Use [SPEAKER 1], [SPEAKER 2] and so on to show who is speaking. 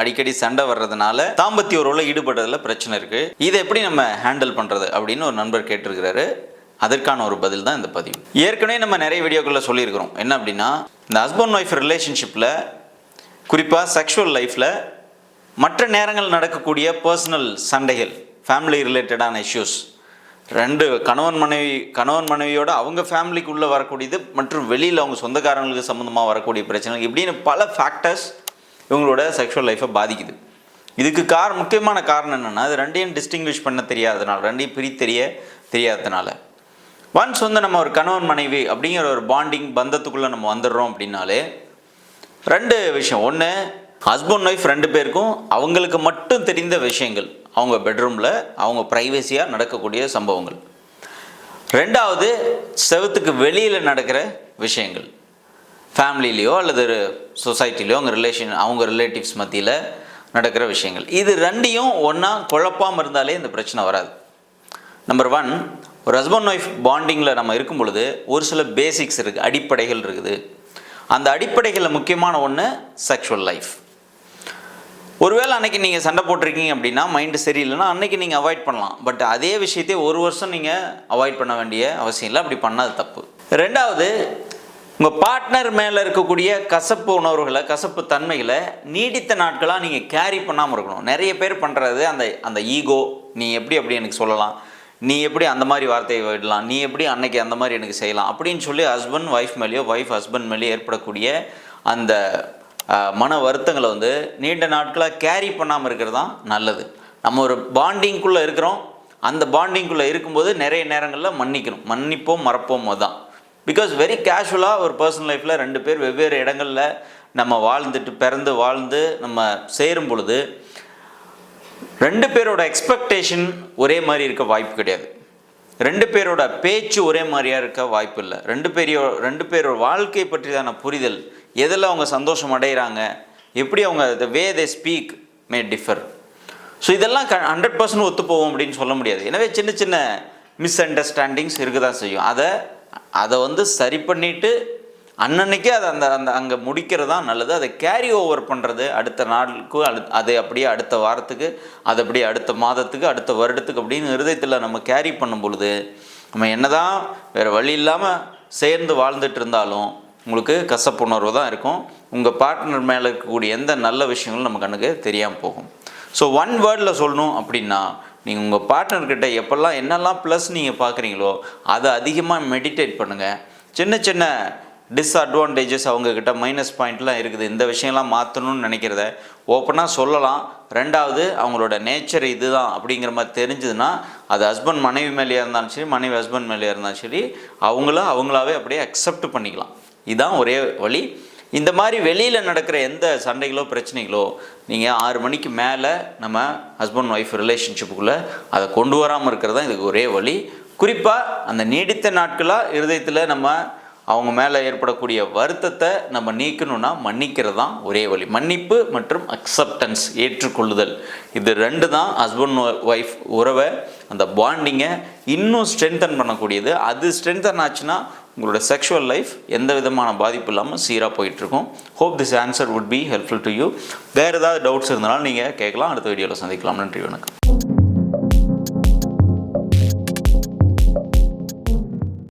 [SPEAKER 1] அடிக்கடி சண்டை வர்றதுனால தாம்பத்திய உறவில் ஈடுபடுறதுல பிரச்சனை இருக்கு. இதை எப்படி நம்ம ஹேண்டில் பண்றது அப்படின்னு ஒரு நண்பர் கேட்டிருக்கிறாரு. அதற்கான ஒரு பதில் தான் இந்த பதிவு. ஏற்கனவே நம்ம நிறைய வீடியோக்களில் சொல்லியிருக்கிறோம். என்ன அப்படின்னா இந்த ஹஸ்பண்ட் ஒய்ஃப் ரிலேஷன்ஷிப்பில் குறிப்பாக செக்ஷுவல் லைஃப்பில் மற்ற நேரங்கள் நடக்கக்கூடிய பர்சனல் சண்டைகள் ஃபேமிலி ரிலேட்டடான இஷ்யூஸ் ரெண்டு கணவன் மனைவி கணவன் மனைவியோட அவங்க ஃபேமிலிக்குள்ளே வரக்கூடியது மற்றும் வெளியில் அவங்க சொந்தக்காரங்களுக்கு சம்மந்தமாக வரக்கூடிய பிரச்சனைகள் இப்படின்னு பல ஃபேக்டர்ஸ் இவங்களோட செக்ஷுவல் லைஃப்பை பாதிக்குது. இதுக்கு கார் முக்கியமான காரணம் என்னென்னா அது ரெண்டையும் டிஸ்டிங்விஷ் பண்ண தெரியாததுனால ரெண்டையும் பிரித்தெரிய தெரியாததுனால. ஒன்ஸ் வந்து நம்ம ஒரு கணவன் மனைவி அப்படிங்கிற ஒரு பாண்டிங் பந்தத்துக்குள்ளே நம்ம வந்துடுறோம் அப்படின்னாலே ரெண்டு விஷயம். ஒன்று ஹஸ்பண்ட் ஒய்ஃப் ரெண்டு பேருக்கும் அவங்களுக்கு மட்டும் தெரிந்த விஷயங்கள். அவங்க பெட்ரூமில் அவங்க ப்ரைவசியாக நடக்கக்கூடிய சம்பவங்கள். ரெண்டாவது செவத்துக்கு வெளியில் நடக்கிற விஷயங்கள். ஃபேமிலிலேயோ அல்லது சொசைட்டிலையோ அவங்க ரிலேஷன் அவங்க ரிலேட்டிவ்ஸ் மத்தியில் நடக்கிற விஷயங்கள். இது ரெண்டையும் ஒன்றா குழப்பாமல் இருந்தாலே இந்த பிரச்சனை வராது. நம்பர் ஒன் ஒரு ஹஸ்பண்ட் ஒய்ஃப் பாண்டிங்கில் நம்ம இருக்கும் பொழுது ஒரு சில பேசிக்ஸ் இருக்குது அடிப்படைகள் இருக்குது. அந்த அடிப்படைகளில் முக்கியமான ஒன்று செக்ஷுவல் லைஃப் ஒருவேளை அன்னைக்கு நீங்கள் சண்டை போட்டிருக்கீங்க அப்படின்னா மைண்டு சரியில்லைன்னா அன்றைக்கி நீங்கள் அவாய்ட் பண்ணலாம். பட் அதே விஷயத்தையே ஒரு வருஷம் நீங்கள் அவாய்ட் பண்ண வேண்டிய அவசியம் இல்லை. அப்படி பண்ணாது தப்பு. ரெண்டாவது உங்கள் பார்ட்னர் மேலே இருக்கக்கூடிய கசப்பு உணர்வுகளை கசப்பு தன்மைகளை நீடித்த நாட்களாக நீங்கள் கேரி பண்ணாமல் இருக்கணும். நிறைய பேர் பண்ணுறது அந்த அந்த ஈகோ நீ எப்படி அப்படி எனக்கு சொல்லலாம்? நீ எப்படி அந்த மாதிரி வார்த்தையை விடலாம்? நீ எப்படி அன்னைக்கு அந்த மாதிரி எனக்கு செய்யலாம்? அப்படின்னு சொல்லி ஹஸ்பண்ட் ஒய்ஃப் மேலேயோ ஒய்ஃப் ஹஸ்பண்ட் மேலேயோ ஏற்படக்கூடிய அந்த மன வருத்தங்களை வந்து நீண்ட நாட்களாக கேரி பண்ணாமல் இருக்கிறது தான் நல்லது. நம்ம ஒரு பாண்டிங்குள்ளே இருக்கிறோம். அந்த பாண்டிங்குள்ளே இருக்கும்போது நிறைய நேரங்களில் மன்னிக்கணும். மன்னிப்போம் மறப்போம் தான் பிகாஸ் வெரி கேஷுவலாக ஒரு பர்சனல் லைஃப்பில் ரெண்டு பேர் வெவ்வேறு இடங்களில் நம்ம வாழ்ந்துட்டு பிறந்து வாழ்ந்து நம்ம சேரும் பொழுது ரெண்டு பேரோட எக்ஸ்பெக்டேஷன் ஒரே மாதிரி இருக்க வாய்ப்பு கிடையாது. ரெண்டு பேரோட பேச்சு ஒரே மாதிரியாக இருக்க வாய்ப்பு இல்லை. ரெண்டு பேரையோ ரெண்டு பேரோட வாழ்க்கை பற்றியதான புரிதல் எதில் அவங்க சந்தோஷம் அடைகிறாங்க எப்படி அவங்க the way they speak may differ so இதெல்லாம் க ஹண்ட்ரட் பர்சன்ட் ஒத்து போவோம் அப்படின்னு சொல்ல முடியாது. எனவே சின்ன சின்ன மிஸ் அண்டர்ஸ்டாண்டிங்ஸ் இருக்க தான் செய்யும். அதை அதை வந்து சரி பண்ணிட்டு அன்னன்னைக்கே அதை அந்த அந்த அங்கே முடிக்கிறது தான் நல்லது. அதை கேரி ஓவர் பண்ணுறது அடுத்த நாளுக்கு அடு அதை அப்படியே அடுத்த வாரத்துக்கு அது அப்படியே அடுத்த மாதத்துக்கு அடுத்த வருடத்துக்கு அப்படின்னு இருதயத்தில் நம்ம கேரி பண்ணும் பொழுது நம்ம என்னதான் வேறு வழி இல்லாமல் சேர்ந்து வாழ்ந்துட்டு இருந்தாலும் உங்களுக்கு கசப்புணர்வு தான் இருக்கும். உங்கள் பார்ட்னர் மேலே இருக்கக்கூடிய எந்த நல்ல விஷயங்களும் நம்ம கண்ணுக்கு தெரியாமல் போகும். ஸோ ஒன் வேர்டில் சொல்லணும் அப்படின்னா நீங்கள் உங்கள் பார்ட்னர்கிட்ட எப்போல்லாம் என்னெல்லாம் ப்ளஸ் நீங்கள் பார்க்குறீங்களோ அதை அதிகமாக மெடிடேட் பண்ணுங்கள் சின்ன சின்ன டிஸ்அட்வான்டேஜஸ் அவங்கக்கிட்ட மைனஸ் பாயிண்ட்லாம் இருக்குது. இந்த விஷயம்லாம் மாற்றணும்னு நினைக்கிறத ஓப்பனாக சொல்லலாம். ரெண்டாவது அவங்களோட நேச்சர் இதுதான் அப்படிங்கிற மாதிரி தெரிஞ்சதுன்னா அது ஹஸ்பண்ட் மனைவி மேலேயே இருந்தாலும் சரி மனைவி ஹஸ்பண்ட் மேலேயே இருந்தாலும் சரி அவங்களும் அவங்களாவே அப்படியே அக்செப்ட் பண்ணிக்கலாம். இதுதான் ஒரே வழி. இந்த மாதிரி வெளியில் நடக்கிற எந்த சண்டைகளோ பிரச்சனைகளோ நீங்கள் ஆறு மணிக்கு மேலே நம்ம ஹஸ்பண்ட் ஒய்ஃப் ரிலேஷன்ஷிப்புக்குள்ளே அதை கொண்டு வராமல் இருக்கிறது தான் இதுக்கு ஒரே வழி. குறிப்பாக அந்த நீடித்த நாட்களாக இருதயத்தில் நம்ம அவங்க மேலே ஏற்படக்கூடிய வருத்தத்தை நம்ம நீக்கணும்னா மன்னிக்கிறது தான் ஒரே வழி. மன்னிப்பு மற்றும் அக்செப்டன்ஸ் ஏற்றுக்கொள்ளுதல். இது ரெண்டு தான் ஹஸ்பண்ட் ஒய்ஃப் உறவை அந்த பாண்டிங்கை இன்னும் ஸ்ட்ரென்தன் பண்ணக்கூடியது. அது ஸ்ட்ரென்தன் ஆச்சுன்னா உங்களோட செக்ஷுவல் லைஃப் எந்த விதமான பாதிப்பு இல்லாமல் சீராக போயிட்டுருக்கும். Hope this answer would be helpful to you வேறு ஏதாவது டவுட்ஸ் இருந்தாலும் நீங்கள் கேட்கலாம். அடுத்த வீடியோவில் சந்திக்கலாம். நன்றி வணக்கம்.